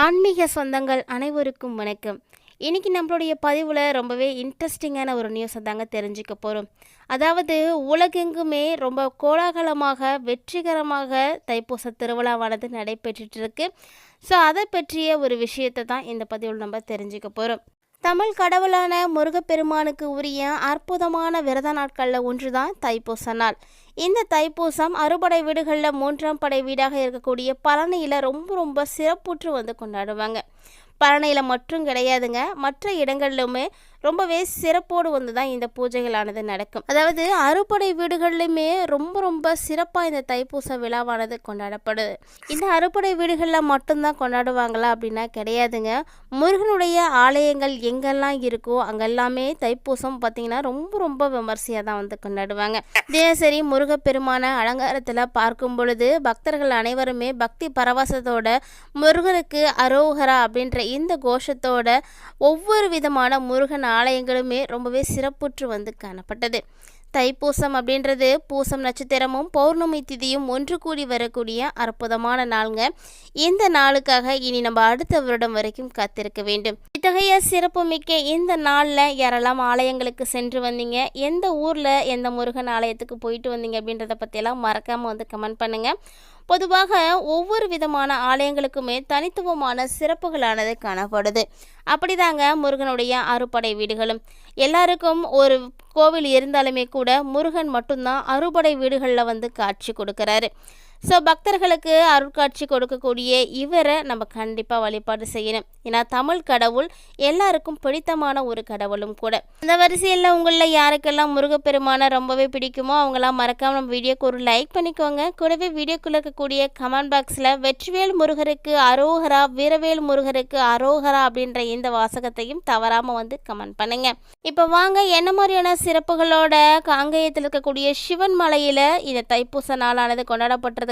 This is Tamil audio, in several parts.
ஆன்மீக சொந்தங்கள் அனைவருக்கும் வணக்கம். இன்றைக்கி நம்மளுடைய பதிவில் ரொம்பவே இன்ட்ரெஸ்டிங்கான ஒரு நியூஸை தாங்க தெரிஞ்சுக்க போகிறோம் அதாவது உலகெங்குமே ரொம்ப கோலாகலமாக வெற்றிகரமாக தைப்பூச திருவிழாவானது நடைபெற்றுட்டு இருக்கு. ஸோ அதை பற்றிய ஒரு விஷயத்தை தான் இந்த பதிவில் நம்ம தெரிஞ்சுக்க போகிறோம் தமிழ் கடவுளான முருகப்பெருமானுக்கு உரிய அற்புதமான விரத நாட்களில் ஒன்று தான் தைப்பூச நாள். இந்த தைப்பூசம் அறுபடை வீடுகளில் மூன்றாம் படை வீடாக இருக்கக்கூடிய பழனியில் ரொம்ப ரொம்ப சிறப்புற்று வந்து கொண்டாடுவாங்க. பழனியில் மட்டும் கிடையாதுங்க மற்ற இடங்களிலுமே ரொம்பவே சிறப்போடு வந்து தான் இந்த பூஜைகளானது நடக்கும். அதாவது அறுபடை வீடுகள்லையுமே ரொம்ப ரொம்ப சிறப்பாக இந்த தைப்பூச விழாவானது கொண்டாடப்படுது. இந்த அறுபடை வீடுகளில் மட்டும்தான் கொண்டாடுவாங்களா அப்படின்னா கிடையாதுங்க. முருகனுடைய ஆலயங்கள் எங்கெல்லாம் இருக்கோ அங்கெல்லாமே தைப்பூசம் பார்த்திங்கன்னா ரொம்ப ரொம்ப விமர்சையாக தான் வந்து கொண்டாடுவாங்க. தினசரி முருகப்பெருமான அலங்காரத்தில் பார்க்கும் பொழுது பக்தர்கள் அனைவருமே பக்தி பரவசத்தோட முருகனுக்கு அரோகரா அப்படின்ற இந்த கோஷத்தோட ஒவ்வொரு விதமான முருகன் ஆலயங்களுமே ரொம்பவே சிறப்புற்று வந்து காணப்பட்டது. தைப்பூசம் அப்படின்றது பூசம் நட்சத்திரமும் பௌர்ணமி திதியும் ஒன்று கூடி வரக்கூடிய அற்புதமான நாளுங்க. இந்த நாளுக்காக இனி நம்ம அடுத்த வருடம் வரைக்கும் காத்திருக்க வேண்டும். இத்தகைய சிறப்புமிக்க இந்த நாளில் யாரெல்லாம் ஆலயங்களுக்கு சென்று வந்தீங்க? எந்த ஊரில் எந்த முருகன் ஆலயத்துக்கு போயிட்டு வந்தீங்க அப்படின்றத பற்றியெல்லாம் மறக்காமல் வந்து கமெண்ட் பண்ணுங்கள் பொதுவாக ஒவ்வொரு விதமான ஆலயங்களுக்குமே தனித்துவமான சிறப்புகளானது காணப்படுது. அப்படிதாங்க முருகனுடைய அறுபடை வீடுகளும். எல்லாருக்கும் ஒரு கோவில் இருந்தாலுமே கூட முருகன் மட்டும்தான் அறுபடை வீடுகளில் வந்து காட்சி கொடுக்குறாரு. ஸோ பக்தர்களுக்கு அருட்காட்சி கொடுக்கக்கூடிய இவரை நம்ம கண்டிப்பாக வழிபாடு செய்யணும். ஏன்னா தமிழ் கடவுள் எல்லாருக்கும் பிடித்தமான ஒரு கடவுளும் கூட. இந்த வரிசையில் உங்களில் யாருக்கெல்லாம் முருகப்பெருமானை ரொம்பவே பிடிக்குமோ அவங்களாம் மறக்காமல் நம்ம வீடியோக்கு ஒரு லைக் பண்ணிக்கோங்க. கூடவே வீடியோக்குள்ள இருக்கக்கூடிய கமெண்ட் பாக்ஸில் வெற்றிவேல் முருகருக்கு அரோகரா வீரவேல் முருகருக்கு அரோகரா அப்படின்ற இந்த வாசகத்தையும் தவறாமல் வந்து கமெண்ட் பண்ணுங்க. இப்போ வாங்க என்ன மாதிரியான சிறப்புகளோட காங்கேயத்தில் இருக்கக்கூடிய சிவன் மலையில் இந்த தைப்பூச நாளானது கொண்டாடப்பட்டது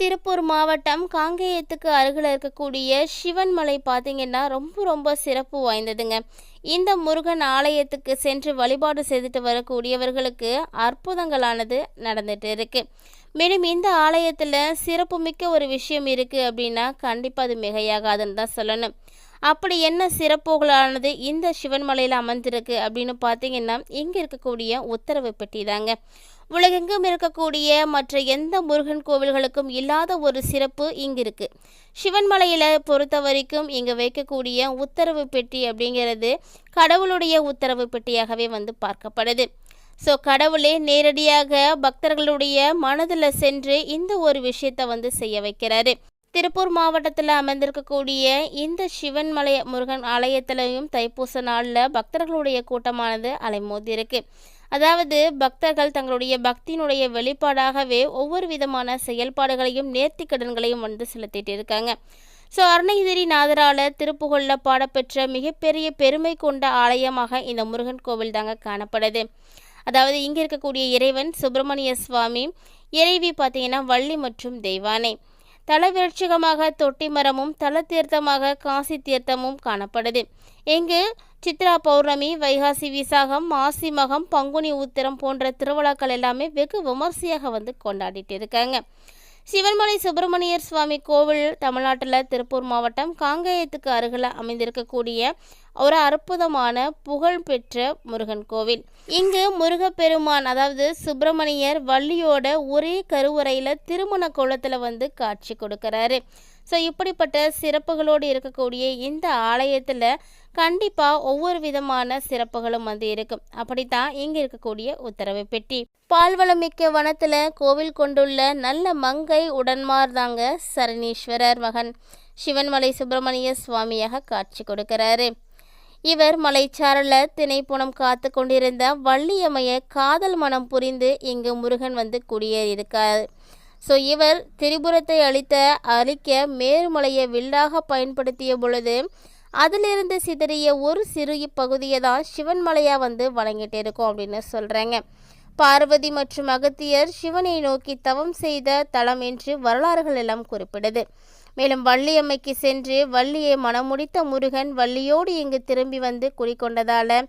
திருப்பூர் மாவட்டம் காங்கேயத்துக்கு அருகில் இருக்கக்கூடிய சிவன் மலை பார்த்தீங்கன்னா ரொம்ப ரொம்ப சிறப்பு வாய்ந்ததுங்க. இந்த முருகன் ஆலயத்துக்கு சென்று வழிபாடு செய்துட்டு வரக்கூடியவர்களுக்கு அற்புதங்களானது நடந்துட்டு இருக்கு. மேலும் இந்த ஆலயத்தில் சிறப்புமிக்க ஒரு விஷயம் இருக்குது அப்படின்னா கண்டிப்பாக அது மிகையாகாதுன்னு தான் சொல்லணும். அப்படி என்ன சிறப்புகளானது இந்த சிவன்மலையில் அமர்ந்திருக்கு அப்படின்னு பார்த்தீங்கன்னா இங்கே இருக்கக்கூடிய உத்தரவு பெட்டி தாங்க. உலகெங்கும் இருக்கக்கூடிய மற்ற எந்த முருகன் கோவில்களுக்கும் இல்லாத ஒரு சிறப்பு இங்கே இருக்குது சிவன்மலையில் பொறுத்த வரைக்கும் இங்கே வைக்கக்கூடிய உத்தரவு பெட்டி அப்படிங்கிறது கடவுளுடைய உத்தரவு பெட்டியாகவே வந்து பார்க்கப்படுது. ஸோ கடவுளே நேரடியாக பக்தர்களுடைய மனதில் சென்று இந்த ஒரு விஷயத்தை வந்து செய்ய வைக்கிறாரு. திருப்பூர் மாவட்டத்தில் அமைந்திருக்கக்கூடிய இந்த சிவன்மலை முருகன் ஆலயத்திலையும் தைப்பூச நாளில் பக்தர்களுடைய கூட்டமானது அலைமோதி இருக்கு அதாவது பக்தர்கள் தங்களுடைய பக்தியினுடைய வெளிப்பாடாகவே ஒவ்வொரு விதமான செயல்பாடுகளையும் நேர்த்திக்கடன்களையும் வந்து செலுத்திட்டு இருக்காங்க. ஸோ அருணகிரி நாதரால திருப்புகழில் பாடப்பெற்ற மிகப்பெரிய பெருமை கொண்ட ஆலயமாக இந்த முருகன் கோவில் தாங்க காணப்படுது. அதாவது இங்கே இருக்கக்கூடிய இறைவன் சுப்பிரமணிய சுவாமி இறைவி பார்த்தீங்கன்னா வள்ளி மற்றும் தெய்வானை. தலவிருட்சகமாக தொட்டி மரமும் தல தீர்த்தமாக காசி தீர்த்தமும் காணப்படுது. இங்கு சித்ரா பௌர்ணமி வைகாசி விசாகம் மாசி மகம் பங்குனி உத்திரம் போன்ற திருவிழாக்கள் எல்லாமே வெகு விமர்சையாக வந்து கொண்டாடிட்டு இருக்காங்க. சிவன்மலை சுப்பிரமணியர் சுவாமி கோவில் தமிழ்நாட்டில் திருப்பூர் மாவட்டம் காங்கேயத்துக்கு அருகில் அமைந்திருக்கக்கூடிய ஒரு அற்புதமான புகழ்பெற்ற முருகன் கோவில். இங்கு முருகப்பெருமான் அதாவது சுப்பிரமணியர் வள்ளியோட ஒரே கருவறையில் திருமண கோலத்தில் வந்து காட்சி கொடுக்கிறாரு. ஸோ இப்படிப்பட்ட சிறப்புகளோடு இருக்கக்கூடிய இந்த ஆலயத்தில் கண்டிப்பாக ஒவ்வொரு விதமான சிறப்புகளும் வந்து இருக்கும். அப்படித்தான் இங்கே இருக்கக்கூடிய உத்தரவு பெட்டி. பால்வளமிக்க வனத்தில் கோவில் கொண்டுள்ள நல்ல மங்கை உடன்மார் தாங்க சரணீஸ்வரர் மகன். சிவன்மலை சுப்பிரமணிய சுவாமியாக காட்சி கொடுக்கிறாரு. இவர் மலைச்சாரல திணைப்புணம் காத்து கொண்டிருந்த வள்ளியம்மைய காதல் மனம் புரிந்து இங்கு முருகன் வந்து குடியேறியிருக்கார். ஸோ இவர் திரிபுரத்தை அழித்த அழிக்க மேருமலையை வில்லாக பயன்படுத்திய பொழுது அதிலிருந்து சிதறிய ஒரு சிறு பகுதியை தான் சிவன்மலையாக வந்து வழங்கிட்டு இருக்கும் அப்படின்னு சொல்கிறாங்க பார்வதி மற்றும் அகத்தியர் சிவனை நோக்கி தவம் செய்த தலம் என்று வரலாறுகள் எல்லாம் குறிப்பிடுது. மேலும் வள்ளியம்மைக்கு சென்று வள்ளியை மனமுடித்த முருகன் வள்ளியோடு இங்கு திரும்பி வந்து குடிக்கொண்டதால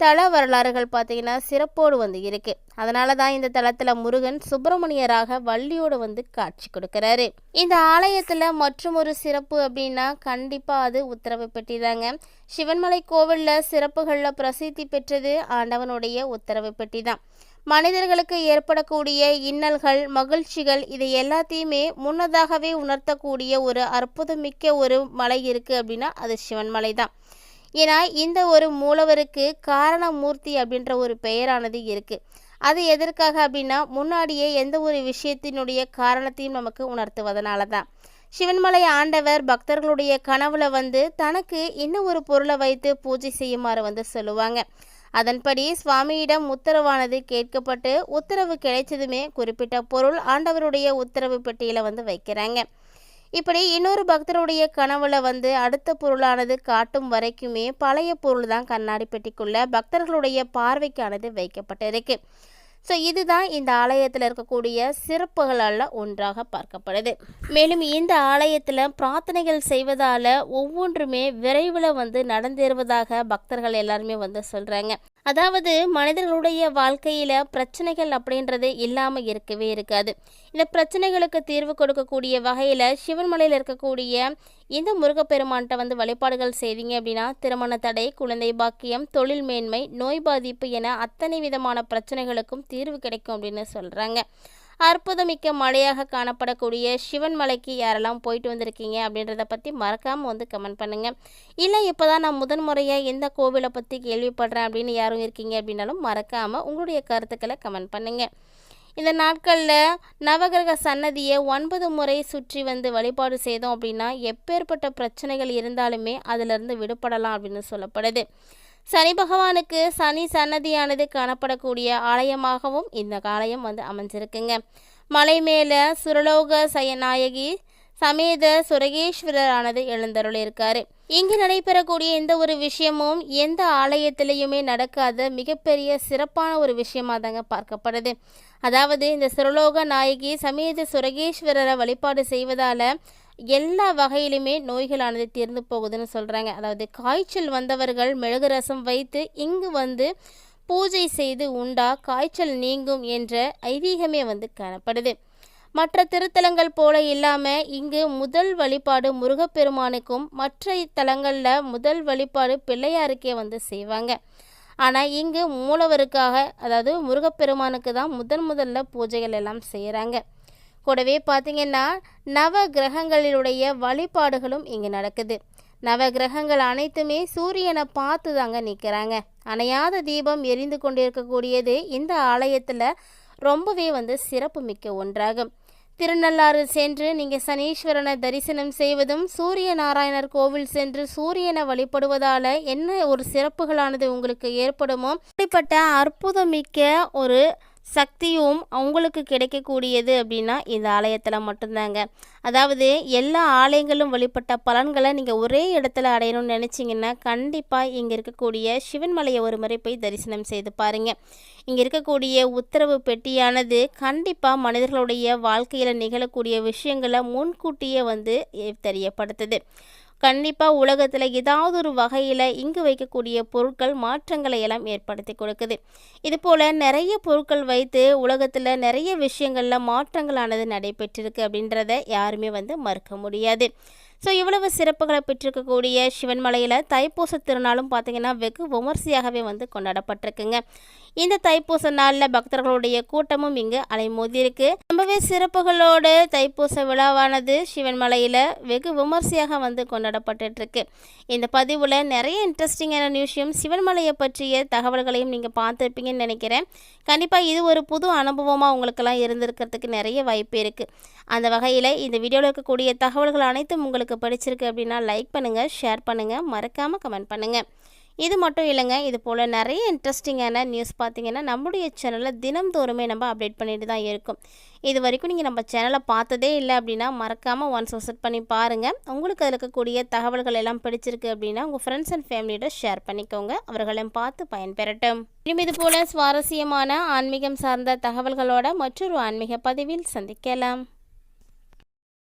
தல வரலாறுகள் பார்த்தீங்கன்னா சிறப்போடு வந்து இருக்குது அதனால தான் இந்த தளத்தில் முருகன் சுப்பிரமணியராக வள்ளியோடு வந்து காட்சி கொடுக்குறாரு. இந்த ஆலயத்தில் மற்றும் ஒரு சிறப்பு அப்படின்னா கண்டிப்பாக அது உத்தரவு பெட்டி தாங்க சிவன்மலை கோவிலில் சிறப்புகளில் பிரசித்தி பெற்றது ஆண்டவனுடைய உத்தரவு பெட்டி தான் மனிதர்களுக்கு ஏற்படக்கூடிய இன்னல்கள் மகிழ்ச்சிகள் இதை எல்லாத்தையுமே முன்னதாகவே உணர்த்தக்கூடிய ஒரு அற்புதமிக்க ஒரு மலை இருக்குது அப்படின்னா அது சிவன்மலை தான் ஏன்னா இந்த ஒரு மூலவருக்கு காரணமூர்த்தி அப்படின்ற ஒரு பெயரானது இருக்குது அது எதற்காக அப்படின்னா முன்னாடியே எந்த ஒரு விஷயத்தினுடைய காரணத்தையும் நமக்கு உணர்த்துவதனால தான் சிவன்மலை ஆண்டவர் பக்தர்களுடைய கனவுல வந்து தனக்கு இன்னும் ஒரு பொருளை வைத்து பூஜை செய்யுமாறு வந்து சொல்லுவாங்க. அதன்படி சுவாமியிடம் உத்தரவானது கேட்கப்பட்டு உத்தரவு கிடைச்சதுமே குறிப்பிட்ட பொருள் ஆண்டவருடைய உத்தரவு பெட்டியில் வந்து வைக்கிறாங்க. இப்படி இன்னொரு பக்தருடைய கனவுல வந்து அடுத்த பொருளானது காட்டும் வரைக்குமே பழைய பொருள் தான் கண்ணாடி பெட்டிக்குள்ள பக்தர்களுடைய பார்வைக்கானது வைக்கப்பட்டிருக்கு. ஸோ இதுதான் இந்த ஆலயத்தில் இருக்கக்கூடிய சிறப்புகளால் ஒன்றாக பார்க்கப்படுது. மேலும் இந்த ஆலயத்தில் பிரார்த்தனைகள் செய்வதால் ஒவ்வொன்றுமே விரைவில் வந்து நடந்தேறுவதாக பக்தர்கள் எல்லாருமே வந்து சொல்கிறாங்க அதாவது மனிதர்களுடைய வாழ்க்கையில் பிரச்சனைகள் அப்படின்றது இல்லாமல் இருக்கவே இருக்காது. இந்த பிரச்சனைகளுக்கு தீர்வு கொடுக்கக்கூடிய வகையில் சிவன்மலையில் இருக்கக்கூடிய இந்த முருகப்பெருமான்கிட்ட வந்து வழிபாடுகள் செய்தீங்க அப்படின்னா திருமண தடை குழந்தை பாக்கியம் தொழில் மேன்மை நோய் பாதிப்பு என அத்தனை விதமான பிரச்சனைகளுக்கும் தீர்வு கிடைக்கும் அப்படின்னு சொல்கிறாங்க அற்புதமிக்க மலையாக காணப்படக்கூடிய சிவன் மலைக்கு யாரெல்லாம் போயிட்டு வந்திருக்கீங்க அப்படின்றத பற்றி மறக்காமல் வந்து கமெண்ட் பண்ணுங்கள் இல்லை இப்போ தான் நான் முதன் முறையாக எந்த கோவிலை பற்றி கேள்விப்படுறேன் அப்படின்னு யாரும் இருக்கீங்க அப்படின்னாலும் மறக்காமல் உங்களுடைய கருத்துக்களை கமெண்ட் பண்ணுங்கள் இந்த நாட்களில் நவகிரக சன்னதியை ஒன்பது முறை சுற்றி வந்து வழிபாடு செய்தோம் அப்படின்னா எப்பேற்பட்ட பிரச்சனைகள் இருந்தாலுமே அதிலிருந்து விடுபடலாம் அப்படின்னு சொல்லப்படுது. சனி பகவானுக்கு சனி சன்னதியானது காணப்படக்கூடிய ஆலயமாகவும் இந்த ஆலயம் வந்து அமைஞ்சிருக்குங்க. மலை மேலே சுரலோக சயநாயகி சமேத சுரகேஸ்வரரானது எழுந்தருள் இருக்காரு இங்கு நடைபெறக்கூடிய எந்த ஒரு விஷயமும் எந்த ஆலயத்திலையுமே நடக்காத மிகப்பெரிய சிறப்பான ஒரு விஷயமாக தாங்க பார்க்கப்படுது. அதாவது இந்த சுரலோக நாயகி சமேத சுரகேஸ்வரரை வழிபாடு செய்வதால் எல்லா வகையிலுமே நோய்களானது தீர்ந்து போகுதுன்னு சொல்கிறாங்க அதாவது காய்ச்சல் வந்தவர்கள் மிளகு ரசம் வைத்து இங்கு வந்து பூஜை செய்து உண்டா காய்ச்சல் நீங்கும் என்ற ஐதீகமே வந்து காணப்படுது. மற்ற திருத்தலங்கள் போல இல்லாமல் இங்கு முதல் வழிபாடு முருகப்பெருமானுக்கும் மற்ற தலங்களில் முதல் வழிபாடு பிள்ளையாருக்கே வந்து செய்வாங்க. ஆனால் இங்கு மூலவருக்காக அதாவது முருகப்பெருமானுக்கு தான் முதன் முதல்ல பூஜைகள் எல்லாம் செய்கிறாங்க கூடவே பார்த்திங்கன்னா நவ கிரகங்களினுடைய வழிபாடுகளும் இங்கே நடக்குது. நவ கிரகங்கள் அனைத்துமே சூரியனை பார்த்து தாங்க நிற்கிறாங்க. அணையாத தீபம் எரிந்து கொண்டிருக்கக்கூடியது இந்த ஆலயத்தில் ரொம்பவே வந்து சிறப்பு மிக்க ஒன்றாகும். திருநள்ளாறு சென்று நீங்கள் சனீஸ்வரனை தரிசனம் செய்வதும் சூரிய நாராயணர் கோவில் சென்று சூரியனை வழிபடுவதால் என்ன ஒரு சிறப்புகளானது உங்களுக்கு ஏற்படுமோ? இப்படிப்பட்ட அற்புதமிக்க ஒரு சக்தியும் அவங்களுக்கு கிடைக்கக்கூடியது அப்படின்னா இந்த ஆலயத்தில் மட்டும்தாங்க. அதாவது எல்லா ஆலயங்களும் வழிபட்ட பலன்களை நீங்கள் ஒரே இடத்துல அடையணும்னு நினச்சிங்கன்னா கண்டிப்பாக இங்கே இருக்கக்கூடிய சிவன்மலையை ஒரு முறை போய் தரிசனம் செய்து பாருங்கள் இங்கே இருக்கக்கூடிய உத்தரவு பெட்டியானது கண்டிப்பாக மனிதர்களுடைய வாழ்க்கையில் நிகழக்கூடிய விஷயங்களை முன்கூட்டியே வந்து தெரியப்படுத்துது. கண்டிப்பாக உலகத்தில் ஏதாவது ஒரு வகையில் இங்கு வைக்கக்கூடிய பொருட்கள் மாற்றங்களை எல்லாம் ஏற்படுத்தி கொடுக்குது. இதுபோல் நிறைய பொருட்கள் வைத்து உலகத்தில் நிறைய விஷயங்களில் மாற்றங்களானது நடைபெற்றிருக்கு அப்படின்றத யாருமே வந்து மறுக்க முடியாது. ஸோ இவ்வளவு சிறப்புகளை பெற்றிருக்கக்கூடிய சிவன்மலையில் தைப்பூச திருநாளும் பார்த்திங்கன்னா வெகு விமர்சையாகவே வந்து கொண்டாடப்பட்டிருக்குங்க. இந்த தைப்பூச நாளில் பக்தர்களுடைய கூட்டமும் இங்கு அலைமோதியிருக்கு. ரொம்பவே சிறப்புகளோடு தைப்பூச விழாவானது சிவன்மலையில் வெகு விமர்சையாக வந்து கொண்டாடப்பட்டுருக்கு இந்த பதிவில் நிறைய இன்ட்ரெஸ்டிங்கான நியூஸையும் சிவன்மலையை பற்றிய தகவல்களையும் நீங்கள் பார்த்துருப்பீங்கன்னு நினைக்கிறேன். கண்டிப்பாக இது ஒரு புது அனுபவமாக உங்களுக்கெல்லாம் இருந்திருக்கிறதுக்கு நிறைய வாய்ப்பு இருக்குது அந்த வகையில் இந்த வீடியோவில் இருக்கக்கூடிய தகவல்கள் அனைத்தும் உங்களுக்கு உங்களுக்கு பிடிச்சிருக்கு அப்படின்னா லைக் பண்ணுங்கள் ஷேர் பண்ணுங்கள் மறக்காமல் கமெண்ட் பண்ணுங்கள் இது மட்டும் இல்லைங்க இது போல் நிறைய இன்ட்ரெஸ்டிங்கான நியூஸ் பார்த்தீங்கன்னா நம்முடைய சேனலில் தினம்தோறுமே நம்ம அப்டேட் பண்ணிட்டு தான் இருக்கும். இது வரைக்கும் நீங்கள் நம்ம சேனலை பார்த்ததே இல்லை அப்படின்னா மறக்காமல் ஒன்ஸ் விசிட் பண்ணி பாருங்கள் உங்களுக்கு அதில் இருக்கக்கூடிய தகவல்கள் எல்லாம் பிடிச்சிருக்கு அப்படின்னா உங்கள் ஃப்ரெண்ட்ஸ் அண்ட் ஃபேமிலியோட ஷேர் பண்ணிக்கோங்க. அவர்களையும் பார்த்து பயன்பெறட்டும். இன்னும் இது போல் சுவாரஸ்யமான ஆன்மீகம் சார்ந்த தகவல்களோட மற்றொரு ஆன்மீக பதிவில் சந்திக்கலாம்.